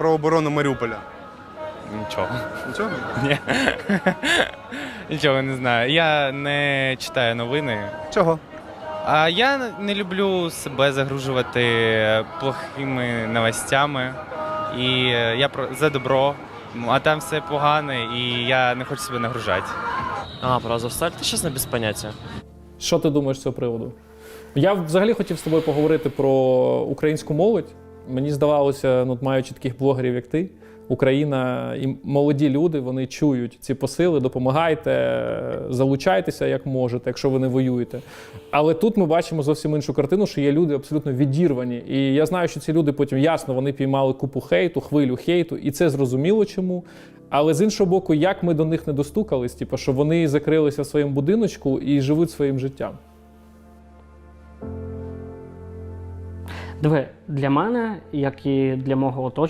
про оборону Маріуполя? Нічого. Нічого? Ні. Нічого не знаю. Я не читаю новини. Чого? А я не люблю себе загружувати плохими новостями. І е, я про за добро, а там все погане, і я не хочу себе нагружати. А, про Азовсталь? Ти чесно без поняття. Що ти думаєш з цього приводу? Я взагалі хотів з тобою поговорити про українську молодь. Мені здавалося, ну, маючи таких блогерів, як ти, Україна і молоді люди вони чують ці посили, допомагайте, залучайтеся як можете, якщо ви не воюєте. Але тут ми бачимо зовсім іншу картину, що є люди абсолютно відірвані. І я знаю, що ці люди потім ясно вони піймали купу хейту, хвилю хейту, і це зрозуміло чому. Але з іншого боку, як ми до них не достукались, типу, що вони закрилися в своєму будиночку і живуть своїм життям. Диви, для мене, як і для мого оточення.